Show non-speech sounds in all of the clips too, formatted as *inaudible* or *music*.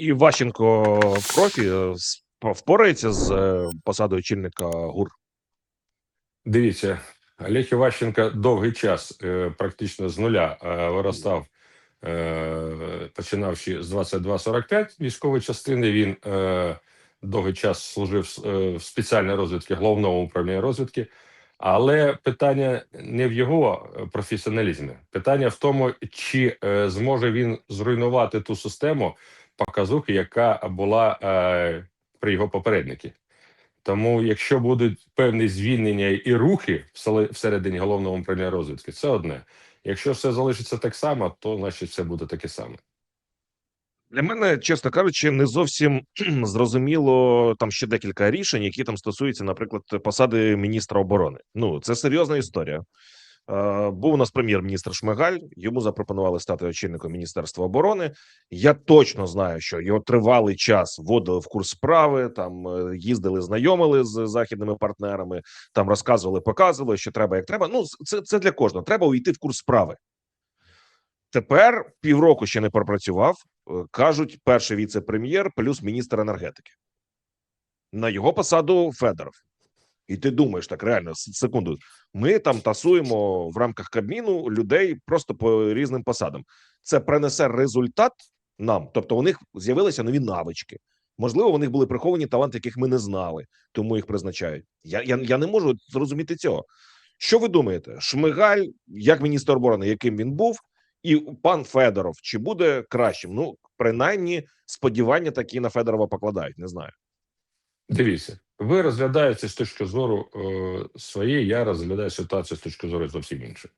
І Ващенко профі е, впорається з е, посадою очільника ГУР. Дивіться, Олег Іващенко довгий час е, практично з нуля виростав, починавши з 22-45 військової частини. Він довгий час служив в спеціальній розвідці головного управління розвідки. Але питання не в його професіоналізмі. Питання в тому, чи зможе він зруйнувати ту систему показухи, яка була е, при його попередникі. Тому, якщо будуть певні звільнення і рухи всередині головного управління розвідки, це одне. Якщо все залишиться так само, то значить все буде таке саме. Для мене, чесно кажучи, не зовсім *clears throat* зрозуміло там ще декілька рішень, які там стосуються, наприклад, посади міністра оборони. Ну, це серйозна історія. Е, був у нас прем'єр-міністр Шмигаль. Йому запропонували стати очільником міністерства оборони. Я точно знаю, що його тривалий час вводили в курс справи. Там е, їздили, знайомили з західними партнерами. Там розказували, показували, що треба, як треба. Ну, це, це для кожного. Треба увійти в курс справи. Тепер півроку ще не пропрацював. е, Кажуть, перший віце-прем'єр плюс міністр енергетики. На його посаду Федоров. І ти думаєш так реально секунду. Ми там тасуємо в рамках Кабміну людей просто по різним посадам. Це принесе результат нам. Тобто, у них з'явилися нові навички. Можливо, у них були приховані таланти, яких ми не знали, тому їх призначають. Я, я, я не можу зрозуміти цього. Що ви думаєте? Шмигаль, як міністр оборони, яким він був, і пан Федоров, чи буде кращим? Ну, принаймні, сподівання такі на Федорова покладають. Не знаю. Дивіться, ви розглядаєте з точки зору е, своєї, я розглядаю ситуацію з точки зору зовсім іншої.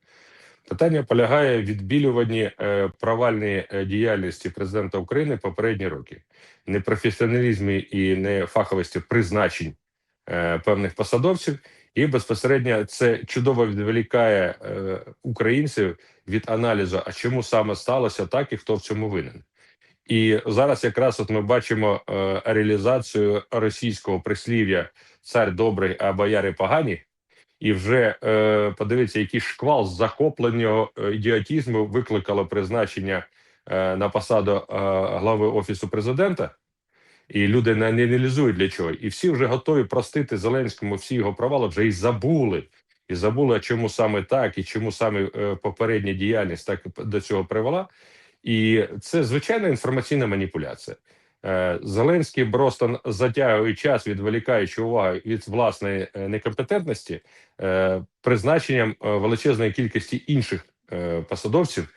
Питання полягає в відбілюванні е, провальної е, діяльності президента України попередні роки, непрофесіоналізмі і нефаховості призначень е, певних посадовців, і безпосередньо це чудово відволікає е, українців від аналізу, а чому саме сталося так і хто в цьому винен. І зараз якраз от ми бачимо е, реалізацію російського прислів'я цар добрий, а бояри погані. І вже е, подивіться, який шквал захопленого е, ідіотізму викликало призначення е, на посаду е, глави офісу президента. І люди не аналізують для чого. І всі вже готові простити Зеленському всі його провали, вже і забули. І забули, чому саме так, і чому саме е, попередня діяльність так до цього привела. І це звичайна інформаційна маніпуляція. Е, Зеленський просто затягує час, відволікаючи увагу від власної е, некомпетентності, е, призначенням величезної кількості інших посадовців.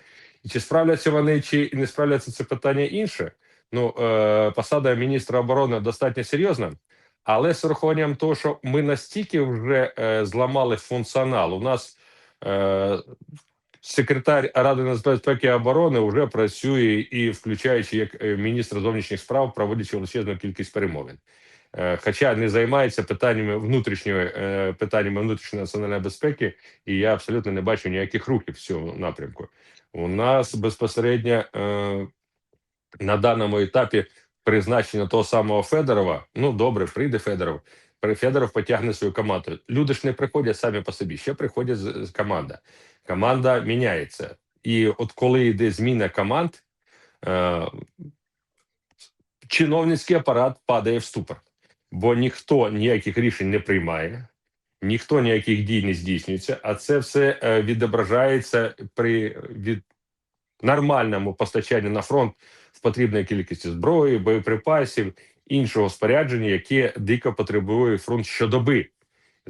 І чи справляться вони, чи не справляться це питання інше. Ну, посада міністра оборони достатньо серйозна, але з урахуванням того, що ми настільки вже зламали функціонал, у нас секретар Ради нацбезпеки і оборони вже працює і, включаючи як е, міністр зовнішніх справ, проводячи величезну кількість перемовин. Е, Хоча не займається питаннями внутрішньої е, питаннями внутрішньої національної безпеки, і я абсолютно не бачу ніяких рухів в цьому напрямку. У нас безпосередньо на даному етапі призначення того самого Федорова. Ну добре, прийде Федоров. Федоров потягне свою команду. Люди ж не приходять самі по собі, ще приходять з команда. Команда міняється. І от коли йде зміна команд, е, чиновницький апарат падає в ступор, бо ніхто ніяких рішень не приймає, ніхто ніяких дій не здійснюється, а це все е, відображається при від нормальному постачанні на фронт в потрібної кількості зброї, боєприпасів, іншого спорядження, яке дико потребує фронт щодоби.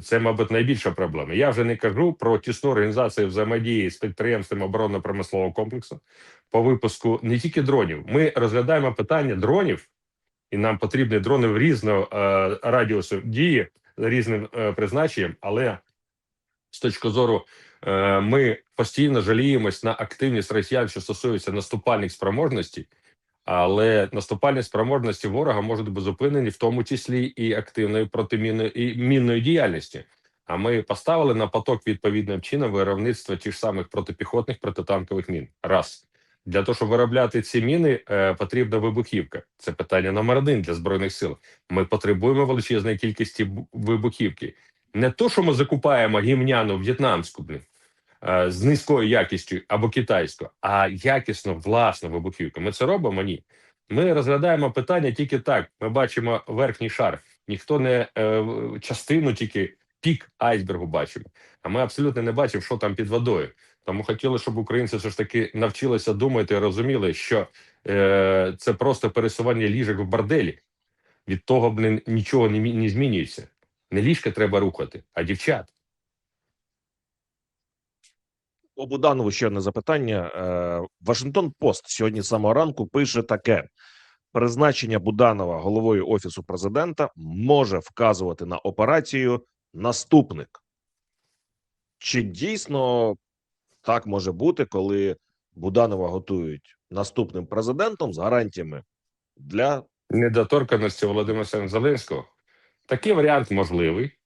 Це, мабуть, найбільша проблема. Я вже не кажу про тісну організацію взаємодії з підприємствами оборонно-промислового комплексу по випуску не тільки дронів. Ми розглядаємо питання дронів, і нам потрібні дрони різного е, радіусу дії з різним е, призначенням, але з точки зору е, ми постійно жаліємось на активність росіян, що стосується наступальних спроможностей. Але наступальні спроможності ворога можуть бути зупинені в тому числі і активною протимінною і мінною діяльністю. А ми поставили на поток відповідним чином виробництво тих ж самих протипіхотних протитанкових мін. Раз для того, щоб виробляти ці міни, е, потрібна вибухівка. Це питання номер один для збройних сил. Ми потребуємо величезної кількості вибухівки. Не то, що ми закупаємо гімняну в'єтнамську блін, з низькою якістю або китайську, а якісно власну вибухівку. Ми це робимо? Ні. Ми розглядаємо питання тільки так. Ми бачимо верхній шар. Ніхто не е, частину, тільки пік айсбергу бачимо. А ми абсолютно не бачимо, що там під водою. Тому хотіли, щоб українці все ж таки навчилися думати і розуміли, що е, це просто пересування ліжок в борделі. Від того, блін, нічого не, не змінюється. Не ліжка треба рухати, а дівчат. По Буданову ще одне запитання. Е, Вашингтон Пост сьогодні з самого ранку пише таке: призначення Буданова головою офісу президента може вказувати на операцію наступник. Чи дійсно так може бути, коли Буданова готують наступним президентом з гарантіями для недоторканості Володимира Зеленського. Такий варіант можливий,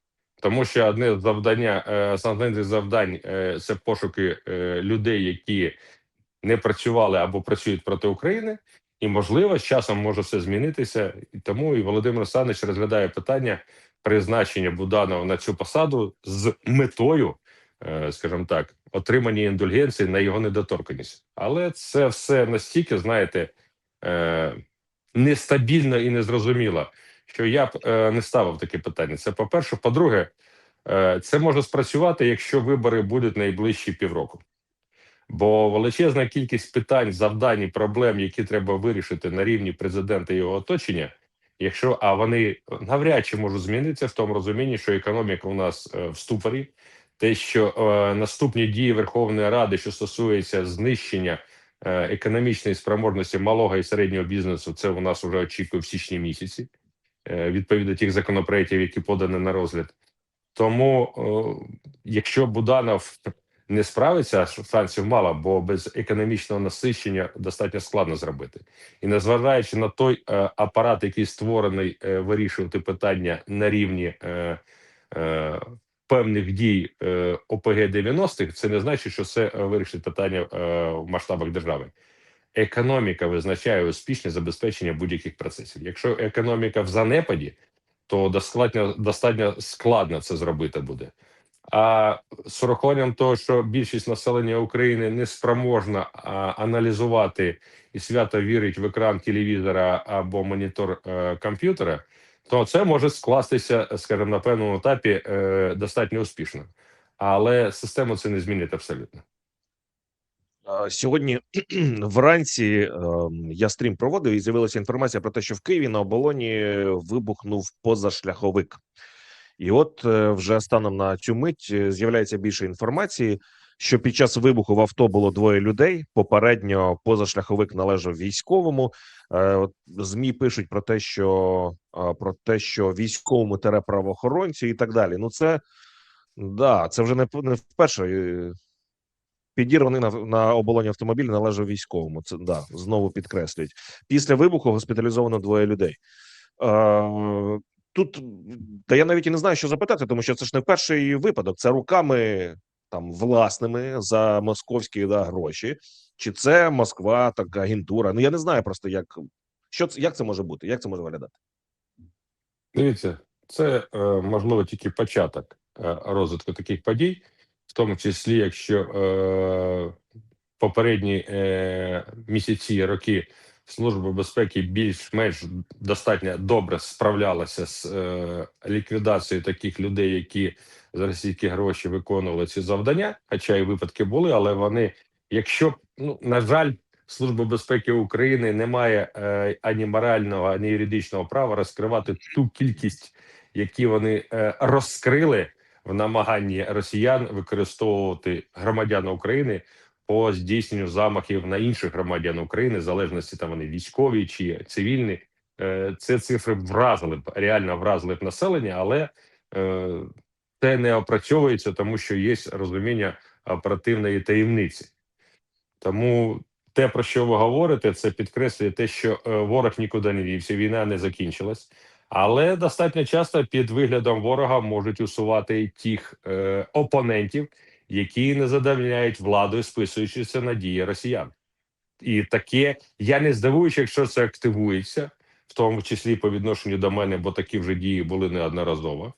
тому що одне завдання е, основних завдань е, це пошуки е, людей, які не працювали або працюють проти України. І можливо, з часом може все змінитися. І тому і Володимир Олександрович розглядає питання призначення Буданова на цю посаду з метою, е, скажімо так, отримання індульгенції на його недоторканість. Але це все настільки, знаєте, е, нестабільно і незрозуміло, що я б е, не ставив таке питання. Це по-перше. По-друге, е, це може спрацювати, якщо вибори будуть найближчі півроку. Бо величезна кількість питань, завдань і проблем, які треба вирішити на рівні президента і його оточення, якщо а вони навряд чи можуть змінитися в тому розумінні, що економіка у нас е, в ступорі, те, що е, наступні дії Верховної Ради, що стосується знищення економічної спроможності малого і середнього бізнесу, це у нас вже очікує в січні місяці, відповідно тих законопроєктів, які подані на розгляд. Тому, е, якщо Буданов не справиться, шансів мало, бо без економічного насичення достатньо складно зробити. І незважаючи на той е, апарат, який створений е, вирішувати питання на рівні е, е, певних дій е, ОПГ 90-х, це не значить, що це е, вирішить питання е, в масштабах держави. Економіка визначає успішне забезпечення будь-яких процесів. Якщо економіка в занепаді, то достатньо достатньо складно це зробити буде. А з урахуванням того, що більшість населення України не спроможна аналізувати і свято вірить в екран телевізора або монітор е, комп'ютера, то це може скластися, скажімо, на певному етапі е, достатньо успішно. Але систему це не змінить абсолютно. Сьогодні *clears throat* вранці е, я стрім проводив і з'явилася інформація про те, що в Києві на оболоні вибухнув позашляховик. І от е, вже станом на цю мить е, з'являється більше інформації, що під час вибуху в авто було двоє людей. Попередньо позашляховик належав військовому. Е, От змі пишуть про те, що про те, що військовому тере правоохоронці і так далі. Ну це да, це вже не, не вперше. Підірваний на, на оболоні автомобіль належав військовому. Це да, знову підкреслюють. Після вибуху госпіталізовано двоє людей. Е, тут та я навіть і не знаю, що запитати, тому що це ж не перший випадок. Це руками там власними за московські да, гроші, чи це Москва, така агентура. Ну я не знаю просто, як що це як це може бути, як це може виглядати. Дивіться, це е, можливо тільки початок е, розвитку таких подій, в тому числі, якщо е, попередні е, місяці роки Служба безпеки більш-менш достатньо добре справлялася з е, ліквідацією таких людей, які за російські гроші виконували ці завдання, хоча і випадки були, але вони, якщо ну на жаль, Служба безпеки України не має е, ані морального, ані юридичного права розкривати ту кількість, які вони е, розкрили в намаганні росіян використовувати громадян України по здійсненню замахів на інших громадян України, в залежності там вони військові чи цивільні. Е, Це цифри вразили б реально вразили б населення, але е, це не опрацьовується, тому що є розуміння оперативної таємниці. Тому те, про що ви говорите, це підкреслює те, що е, ворог нікуди не дівся, війна не закінчилась. Але достатньо часто під виглядом ворога можуть усувати тих е, опонентів, які не задовольняють владу, списуючися на дії росіян. І таке я не здивуюся, якщо це активується, в тому числі по відношенню до мене, бо такі вже дії були неодноразово.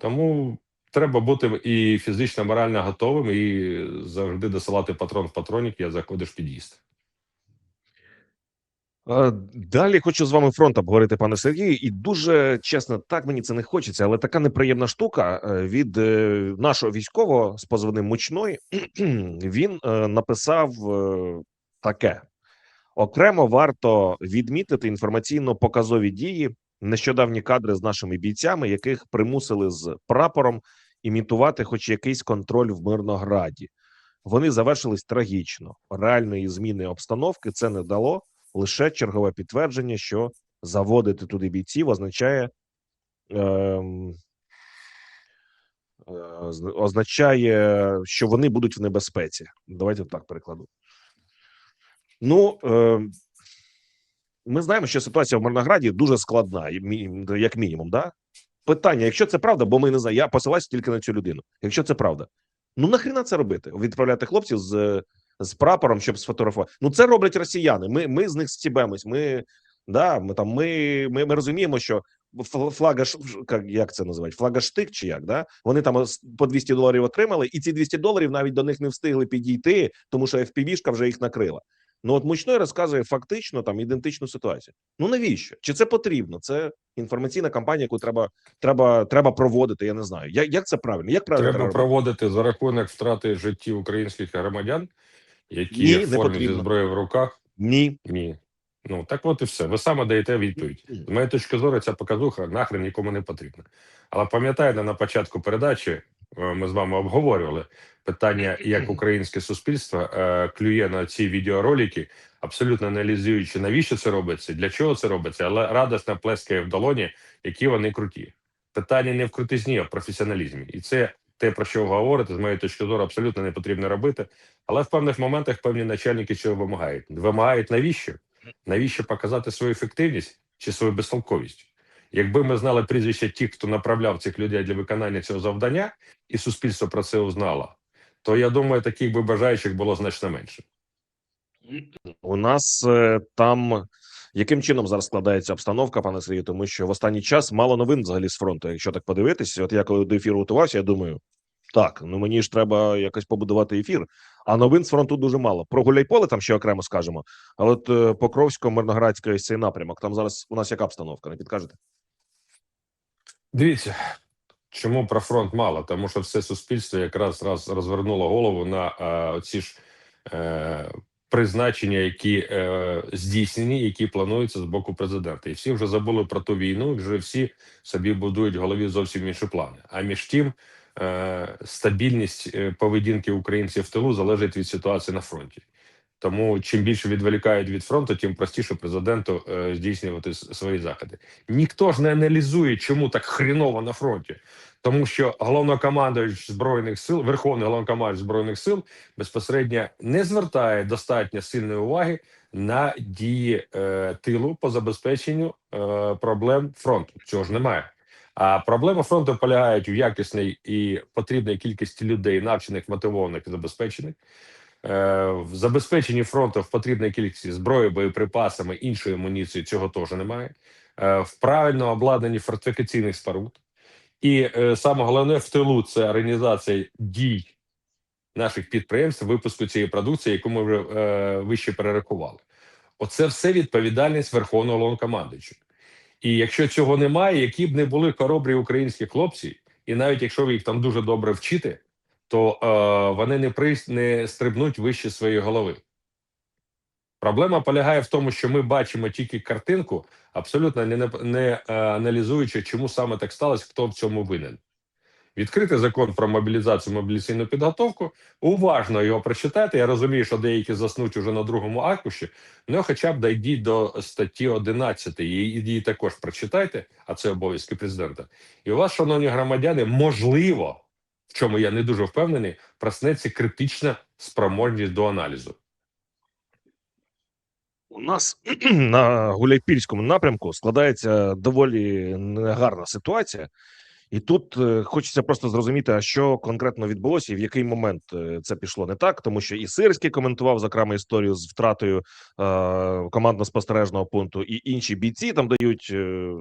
Тому треба бути і фізично, морально готовим, і завжди досилати патрон в патронник, я заходиш під'їзд. Далі хочу з вами фронт обговорити, пане Сергію, і дуже чесно, так мені це не хочеться, але така неприємна штука е, від е, нашого військового з позивним мучной. *clears throat* Він е, написав таке: окремо варто відмітити інформаційно-показові дії, нещодавні кадри з нашими бійцями, яких примусили з прапором імітувати хоч якийсь контроль в Мирнограді. Вони завершились трагічно. Реальної зміни обстановки це не дало лише чергове підтвердження, що заводити туди бійців означає ем, е, означає, що вони будуть в небезпеці. Давайте так перекладу. Ну, е, ми знаємо, що ситуація в Мирнограді дуже складна, як мінімум. Да? Питання: якщо це правда, бо ми не знаємо, я посилаюся тільки на цю людину. Якщо це правда, ну нахрена це робити? Відправляти хлопців з, з прапором, щоб сфотографувати. Ну це роблять росіяни. Ми, ми з них стібемось. Ми, да, ми там ми, ми, ми розуміємо, що фл- флагаш, як, це називають? Флагаштик чи як? Да? Вони там по 200 доларів отримали, і ці 200 доларів навіть до них не встигли підійти, тому що FPV-шка вже їх накрила. Ну от мучной розказує фактично там ідентичну ситуацію. Ну навіщо? Чи це потрібно? Це інформаційна кампанія, яку треба треба треба проводити. Я не знаю. Як, як це правильно? Як правильно Треба робити? проводити за рахунок втрати життів українських громадян, які Ні, не в формі зі потрібно. зброєю в руках. Ні. Ні. Ну так от і все. Ви саме даєте відповідь. З моєї точки зору, ця показуха нахрен нікому не потрібна. Але пам'ятаєте, на початку передачі е, ми з вами обговорювали питання, *clears throat* як українське суспільство е, клює на ці відеоролики, абсолютно аналізуючи, навіщо це робиться, для чого це робиться, але радісно плескає в долоні, які вони круті. Питання не в крутизні, а в професіоналізмі. І це те, про що ви говорите, з моєї точки зору, абсолютно не потрібно робити. Але в певних моментах певні начальники цього вимагають. Вимагають навіщо? Навіщо показати свою ефективність чи свою безтолковість? Якби ми знали прізвища тих, хто направляв цих людей для виконання цього завдання, і суспільство про це узнало, то я думаю, таких би бажаючих було значно менше. У нас е, там яким чином зараз складається обстановка, пане Сергію, тому що в останній час мало новин взагалі з фронту. Якщо так подивитись, от я коли до ефіру готувався, я думаю, так, ну мені ж треба якось побудувати ефір. А новин з фронту дуже мало. Про Гуляйполе там ще окремо скажемо. А от е, Покровсько, Мирноградська цей напрямок. Там зараз у нас яка обстановка? Не підкажете? Дивіться, чому про фронт мало? Тому що все суспільство якраз раз розвернуло голову на е, ці ж е, призначення, які е, здійснені, які плануються з боку президента. І всі вже забули про ту війну, вже всі собі будують в голові зовсім інші плани. А між тим, е, стабільність е, поведінки українців в тилу залежить від ситуації на фронті. Тому чим більше відволікають від фронту, тим простіше президенту е, здійснювати свої заходи. Ніхто ж не аналізує, чому так хріново на фронті, тому що головнокомандуючий збройних сил, верховний головнокомандуючий збройних сил безпосередньо не звертає достатньо сильної уваги на дії е, тилу по забезпеченню е, проблем фронту. Цього ж немає. А проблема фронту полягають в якісній і потрібній кількості людей, навчених, мотивованих і забезпечених. Е, в забезпеченні фронту в потрібній кількості зброї, боєприпасами, іншої амуніції цього теж немає. Е, в правильно обладнанні фортифікаційних споруд. І е, саме головне в тилу це організація дій наших підприємств, випуску цієї продукції, яку ми вже вище перерахували. Оце все відповідальність Верховного Головнокомандуючого. І якщо цього немає, які б не були хоробрі українські хлопці, і навіть якщо ви їх там дуже добре вчите, то е, вони не, при, не стрибнуть вище своєї голови. Проблема полягає в тому, що ми бачимо тільки картинку, абсолютно не, не е, аналізуючи, чому саме так сталося, хто в цьому винен. Відкрити закон про мобілізацію мобілізаційну підготовку, уважно його прочитайте. Я розумію, що деякі заснуть уже на другому аркуші, ну хоча б дійдіть до статті 11 і її також прочитайте, а це обов'язки президента. І у вас, шановні громадяни, можливо, в чому я не дуже впевнений, проснеться критична спроможність до аналізу. У нас *clears throat* на Гуляйпільському напрямку складається доволі негарна ситуація, і тут е, хочеться просто зрозуміти, а що конкретно відбулося, і в який момент е, це пішло не так, тому що і Сирський коментував зокрема історію з втратою е, командно-спостережного пункту, і інші бійці там дають е,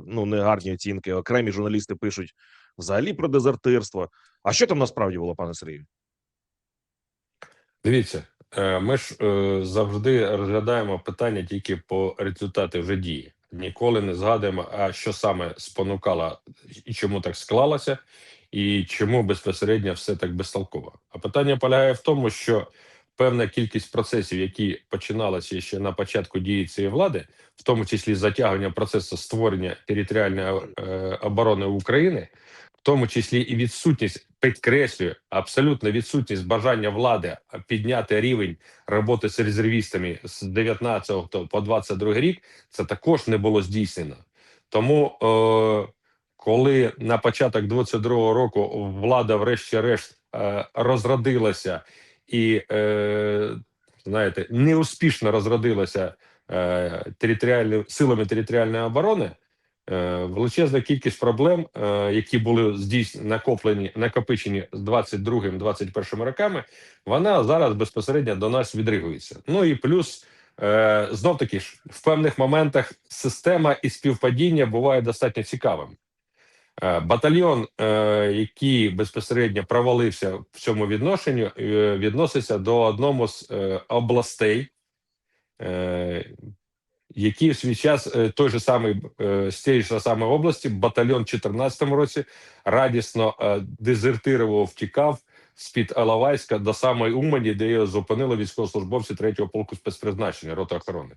ну негарні оцінки. Окремі журналісти пишуть взагалі про дезертирство. А що там насправді було, пане Сергію? Дивіться, Е, Ми ж е, завжди розглядаємо питання тільки по результати вже дії. Ніколи не згадуємо, а що саме спонукало і чому так склалося, і чому безпосередньо все так безтолково. А питання полягає в тому, що певна кількість процесів, які починалися ще на початку дії цієї влади, в тому числі затягування процесу створення територіальної е, оборони України, в тому числі і відсутність підкреслюю, абсолютна відсутність бажання влади підняти рівень роботи з резервістами з 19 по 22 рік, це також не було здійснено. Тому, е, коли на початок 22 року влада, врешті-решт, е, розродилася і, е, знаєте, неуспішно розродилася е, територіальними силами територіальної оборони. Е, Величезна кількість проблем, е, які були здійснені накоплені, накопичені з 22-21 роками, вона зараз безпосередньо до нас відригується. Ну і плюс е, знов таки ж в певних моментах система і співпадіння буває достатньо цікавим. Батальйон, який безпосередньо провалився в цьому відношенню, е, відноситься до одному з областей, які в свій час е, той же самий е, з тієї ж самої області, батальйон в 2014 році радісно е, дезертирував, втікав з-під Алавайська до самої Умані, де його зупинили військовослужбовці 3-го полку спецпризначення роти охорони.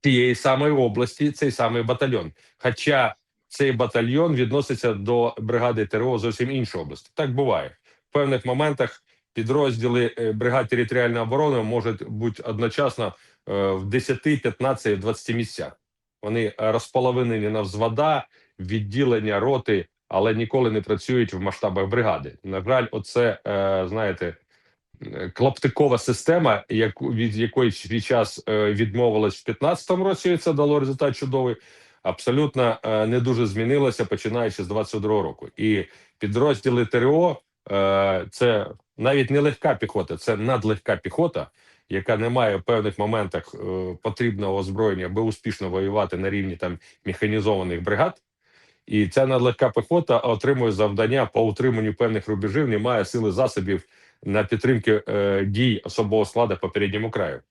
Тієї самої області цей самий батальйон. Хоча цей батальйон відноситься до бригади ТРО зовсім іншої області. Так буває. В певних моментах підрозділи е, бригад територіальної оборони можуть бути одночасно е, в 10, 15, 20 місцях. Вони е, розполовинені на взвода, відділення роти, але ніколи не працюють в масштабах бригади. На жаль, оце знаєте. Клаптикова система, яку від якої свій час відмовилась в 15-му році, і це дало результат чудовий. Абсолютно не дуже змінилося починаючи з 22-го року. І підрозділи ТРО це навіть не легка піхота, це надлегка піхота, яка не має в певних моментах е, потрібного озброєння, аби успішно воювати на рівні там механізованих бригад. І ця надлегка піхота отримує завдання по утриманню певних рубежів, не має сили засобів на підтримки е, дій особового складу по передньому краю.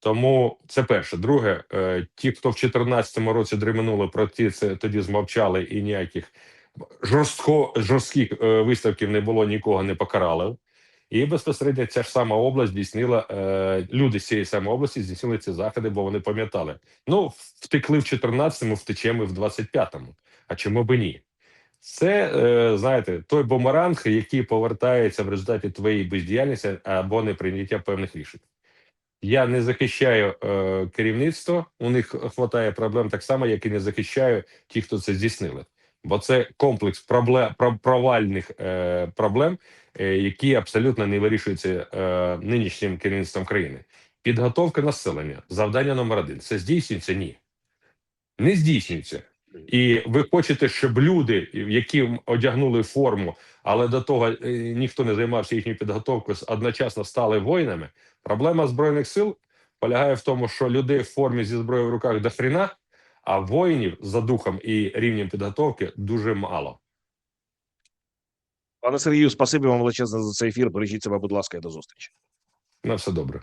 Тому це перше. Друге, е, ті, хто в 2014 році дременули про ті, це тоді змовчали і ніяких жорстко жорстких е, виставків не було, нікого не покарали. І безпосередньо ця ж сама область здійснила е, люди з цієї самої області здійснили ці заходи, бо вони пам'ятали. Ну, втекли в 14-му, втечемо в 25-му. А чому би ні? Це е, знаєте, той бумеранг, який повертається в результаті твоєї бездіяльності або неприйняття певних рішень. Я не захищаю е, керівництво. У них хватає проблем так само, як і не захищаю ті, хто це здійснили. Бо це комплекс провальних е, проблем, е, які абсолютно не вирішуються е, нинішнім керівництвом країни. Підготовка населення, завдання номер один. Це здійснюється? Ні. Не здійснюється. І ви хочете, щоб люди, які одягнули форму, але до того ніхто не займався їхньою підготовкою, одночасно стали воїнами. Проблема збройних сил полягає в тому, що людей в формі зі зброєю в руках до а воїнів за духом і рівнем підготовки дуже мало. Пане Сергію, спасибі вам величезне за цей ефір. Бережіть себе, будь ласка, і до зустрічі. На все добре.